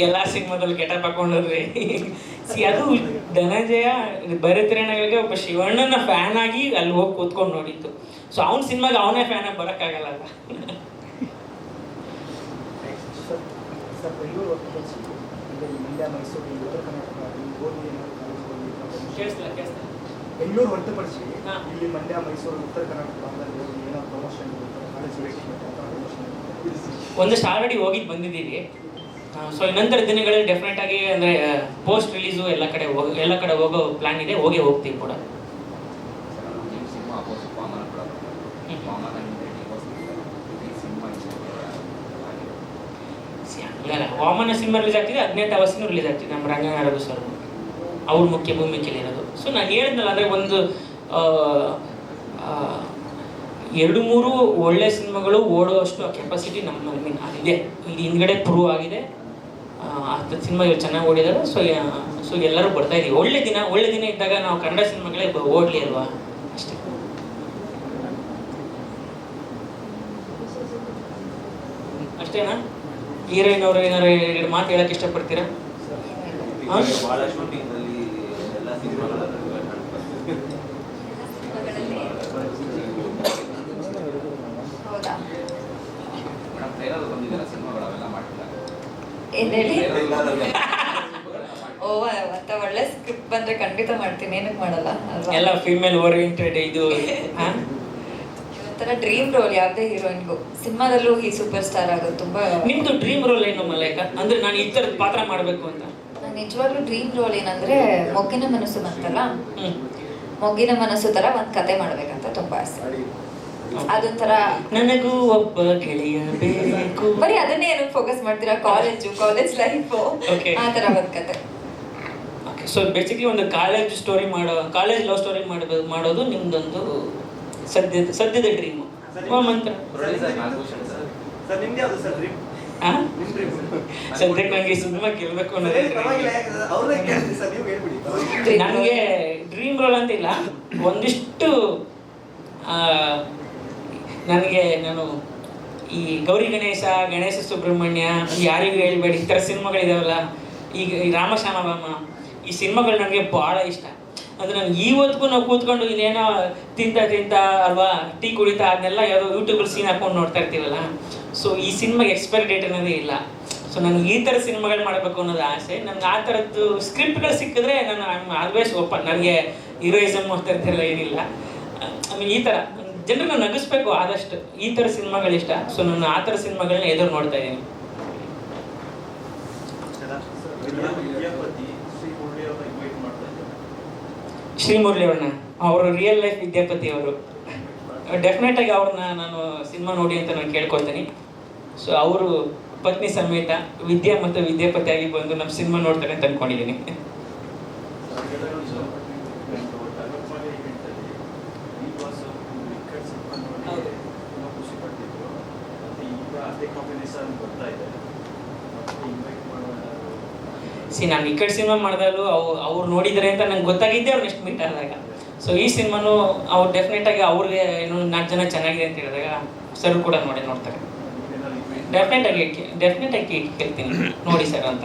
ಎಲ್ಲ ಸಿನಿಮಾದಲ್ಲಿ getup ಹಾಕೊಂಡ್ರಿ C ಅದು ಧನಂಜಯ ಭರತರಣಗಳಿಗೆ ಒಬ್ಬ ಶಿವಣ್ಣನ ಫ್ಯಾನ್ ಆಗಿ ಅಲ್ಲಿ ಹೋಗಿ ಕೂತ್ಕೊಂಡು ನೋಡಿತ್ತು ಸೊ ಅವ್ನ ಸಿನಿಮಾಗೆ ಅವನೇ ಫ್ಯಾನ್ ಆಗಿ ಬರೋಕ್ಕಾಗಲ್ಲ ಬೆಂಗಳೂರು ಹೊರತುಪಡಿಸಿ. ಇಲ್ಲಿ ಮಂಡ್ಯ ಮೈಸೂರು ಉತ್ತರ ಕರ್ನಾಟಕ ಭಾಗದಲ್ಲಿ ಹೋಗಿ ಏನೋ ಪ್ರಮೋಷನ್ ಒಂದಷ್ಟು ಆಲ್ರೆಡಿ ಹೋಗಿದ್ದು ಬಂದಿದ್ದೀವಿ ಸೊ ನಂತರ ದಿನಗಳಲ್ಲಿ ಡೆಫಿನೆಟ್ ಆಗಿ ಅಂದರೆ ಪೋಸ್ಟ್ ರಿಲೀಸು ಎಲ್ಲ ಕಡೆ ಎಲ್ಲ ಕಡೆ ಹೋಗೋ ಪ್ಲಾನ್ ಇದೆ, ಹೋಗಿ ಹೋಗ್ತೀವಿ ಕೂಡ. ವಾಮನ ಸಿನಿಮಾ ರಿಲೀಸ್ ಆಗ್ತಿದೆ, ಹದಿನೆಂಟು ಅವಸ್ಥೆ ರಿಲೀಸ್ ಆಗ್ತಿದೆ, ನಮ್ಮ ರಂಗನಾರದು ಸರ್. ಅವ್ರ ಮುಖ್ಯ ಭೂಮಿಕೆಯಲ್ಲಿ ಇರೋದು. ಸೊ ನಾನು ಹೇಳಿದ್ನಲ್ಲ, ಅಂದರೆ ಒಂದು ಎರಡು ಮೂರು ಒಳ್ಳೆ ಸಿನಿಮಾಗಳು ಓಡುವಷ್ಟು ಕೆಪಾಸಿಟಿ ನಮ್ಮ ಐ ಮೀನ್ ಅದಿದೆ ಇದು ಹಿಂದ್ಗಡೆ ಪ್ರೂವ್ ಆಗಿದೆ. ಹತ್ತು ಸಿನಿಮಾ ಇವ್ರು ಚೆನ್ನಾಗಿ ಓಡಿದಾರೆ. ಸೊ ಸೊ ಎಲ್ಲರೂ ಬರ್ತಾ ಇದೀವಿ. ಒಳ್ಳೆ ದಿನ ಒಳ್ಳೆ ದಿನ ಇದ್ದಾಗ ನಾವು ಕನ್ನಡ ಸಿನಿಮಾಗಳೇ ಬ- ಓಡ್ಲಿ ಅಲ್ವಾ? ಅಷ್ಟೇ. ಅಷ್ಟೇನಾ? ಹೀರೋಯಿನ್ ಅವರು ಏನಾರು ಎರಡು ಮಾತು ಹೇಳಕ್ಕೆ ಇಷ್ಟಪಡ್ತೀರಾ? ಹಾ? ಏನ್ ಹೇಳಿ? ಮತ್ತೆ ಒಳ್ಳೆ ಸ್ಕ್ರಿಪ್ಟ್ ಬಂದ್ರೆ ಖಂಡಿತ ಮಾಡ್ತೀನಿ. ಏನಕ್ಕೆ ಮಾಡಲ್ಲ? ಅಲ್ವಾ? ಎಲ್ಲ ಫೀಮೇಲ್ ಓರಿಯೆಂಟೆಡ್ ಇದು. ಹಾ? ಒಂಥರ ಡ್ರೀಮ್ ರೋಲ್ ಯಾವುದೇ ಹೀರೋಯಿನ್ಗೂ ಸಿನಿಮಾದಲ್ಲೂ ಈ ಸೂಪರ್ ಸ್ಟಾರ್ ಆಗೋದು ತುಂಬಾ ನಿಮ್ದು ಡ್ರೀಮ್ ರೋಲ್ ಏನು ಮಲೈಕ ಅಂದ್ರೆ ನಾನು ಈ ಥರದ ಪಾತ್ರ ಮಾಡಬೇಕು ಅಂತ. ನಾನು ನಿಜವಾಗ್ಲೂ ಡ್ರೀಮ್ ರೋಲ್ ಏನಂದ್ರೆ ಮೊಗ್ಗಿನ ಮನಸ್ಸು ಬಂತಲ್ಲ? ಹ್ಮ್. ಮೊಗ್ಗಿನ ಮನಸ್ಸು ತರ ಒಂದ್ ಕತೆ ಮಾಡ್ಬೇಕಂತ ತುಂಬಾ ಆಸೆ. ಅದೊಂಥರ ನನಗೂ ಒಬ್ಬ ಗೆಳೆಯ ಬೇಕು ಬರೀ ಅದನ್ನೇ ಏನಕ್ಕೆ ಫೋಕಸ್ ಮಾಡ್ತೀರಾ? College college life. ಆ ತರ ಒಂದು ಕತೆ. ಸೊ ಬೇಸಿಕ್ಲಿ ಒಂದು ಕಾಲೇಜ್ ಸ್ಟೋರಿ ಮಾಡೋ ಕಾಲೇಜ್ ಲವ್ ಸ್ಟೋರಿ ಮಾಡಬೇಕು ಮಾಡೋದು ನಿಮ್ದೊಂದು ಸದ್ಯದ ಸದ್ಯದ ಡ್ರೀಮು ಮಂತ್ರ. ಪ್ರೊಡ್ಯೂಸರ್ ನಾಗಭೂಷಣ್ ಸರ್ ಸರ್ ನಿಮ್ದು ಯಾವುದು ಸರ್ ಡ್ರೀಮ್ ಆ? ನಿಮ್ಮ ಡ್ರೀಮ್ ಸದ್ಯಕ್ಕೆ ನನಗೆ ಸಿನಿಮಾ ಗೆಲ್ಬೇಕು ಅನ್ನೋದೇ ಪರವಾಗಿಲ್ಲ ಅವ್ರನ್ನೇ ಸರ್ ನೀವು ಹೇಳ್ಬಿಡಿ. ನನಗೆ ಡ್ರೀಮ್ ರೋಲ್. ಅಂತ ಇಲ್ಲ. ಒಂದಿಷ್ಟು ಆ, ನನಗೆ ನಾನು ಈ ಗೌರಿ ಗಣೇಶ ಗಣೇಶ ಸುಬ್ರಹ್ಮಣ್ಯ ಯಾರಿಗೂ ಹೇಳ್ಬೇಡಿ, ಈ ಥರ ಸಿನಿಮಾಗಳಿದಾವಲ್ಲ ಈಗ ಈ ರಾಮಶ್ಯಾಮಭಾಮ ಈ ಸಿನಿಮಾಗಳು ನನಗೆ ಭಾಳ ಇಷ್ಟ. ಅದು ನಾನು ಇವತ್ತಿಗೂ ನಾವು ಕೂತ್ಕೊಂಡು ಇಲ್ಲೇನೋ ತಿಂತ ತಿಂತ ಅಲ್ವಾ, ಟೀ ಕುಡಿತಾ ಅದನ್ನೆಲ್ಲ ಯಾವುದೋ ಯೂಟ್ಯೂಬಲ್ಲಿ ಸೀನ್ ಹಾಕೊಂಡು ನೋಡ್ತಾ ಇರ್ತೀವಲ್ಲ ಸೊ ಈ ಸಿನಿಮಾಗೆ ಎಕ್ಸ್ಪೈರಿ ಡೇಟ್ ಅನ್ನೋದೇ ಇಲ್ಲ. ಸೊ ನನಗೆ ಈ ಥರ ಸಿನಿಮಾಗಳು ಮಾಡಬೇಕು ಅನ್ನೋದು ಆಸೆ. ನನಗೆ ಆ ಥರದ್ದು ಸ್ಕ್ರಿಪ್ಟ್ಗಳು ಸಿಕ್ಕಿದ್ರೆ ನಾನು ಆಲ್ವೇಸ್ ಓಪನ್ ನನಗೆ ಹೀರೋಯಿಸಮ್ ಅಂತ ಇರ್ತಿರಲ್ಲ ಏನಿಲ್ಲ. ಐ ಮೀನ್ ಈ ಥರ. ಜನರನ್ನ ನಗಿಸ್ಬೇಕು ಆದಷ್ಟು ಈ ಥರ ಸಿನಿಮಾಗಳು ಇಷ್ಟ. ಸೊ ನಾನು ಆ ಥರ ಸಿನಿಮಾಗಳನ್ನ ಎದುರು ನೋಡ್ತಾ ಇದ್ದೀನಿ. ಶ್ರೀ ಮುರಳಿ ಅವ್ರನ್ನ ಅವರು ರಿಯಲ್ ಲೈಫ್ ವಿದ್ಯಾಪತಿ ಅವರು. ಡೆಫಿನೆಟ್ ಆಗಿ ಅವ್ರನ್ನ ನಾನು ಸಿನಿಮಾ ನೋಡಿ ಅಂತ ನಾನು ಕೇಳ್ಕೊತೀನಿ ಸೊ ಅವರು ಪತ್ನಿ ಸಮೇತ ವಿದ್ಯಾ ಮತ್ತು ವಿದ್ಯಾಪತಿಯಾಗಿ ಬಂದು ನಮ್ಮ ಸಿನಿಮಾ ನೋಡ್ತಾರೆ ಅಂತ ಅದೇ ಕಾಂಬಿನೇಷನ್ ಇದೆ ಸಿ ನಾನು ಕಡೆ ಸಿನಿಮಾ ಮಾಡಿದಾಗಲೂ ಅವು ಅವ್ರು ನೋಡಿದರೆ ಅಂತ ನಂಗೆ ಗೊತ್ತಾಗಿದ್ದೆ ಅವ್ರು ನೆಕ್ಸ್ಟ್ ಮೀಟ್ ಆದಾಗ. ಸೊ ಈ ಸಿನಿಮಾನು ಅವ್ರು ಡೆಫಿನೆಟ್ ಆಗಿ ಅವ್ರಿಗೆ ಏನು ನಾಲ್ಕು ಜನ ಚೆನ್ನಾಗಿದೆ ಅಂತ ಹೇಳಿದಾಗ ಸರ್ ಕೂಡ ನೋಡಿ ನೋಡ್ತಾರೆ. ಡೆಫಿನೆಟ್ ಆಗಿ ಡೆಫಿನೆಟ್ ಆಗಿ ಕೇಳ್ತೀನಿ. ನೋಡಿ ಸರ್ ಅಂತ.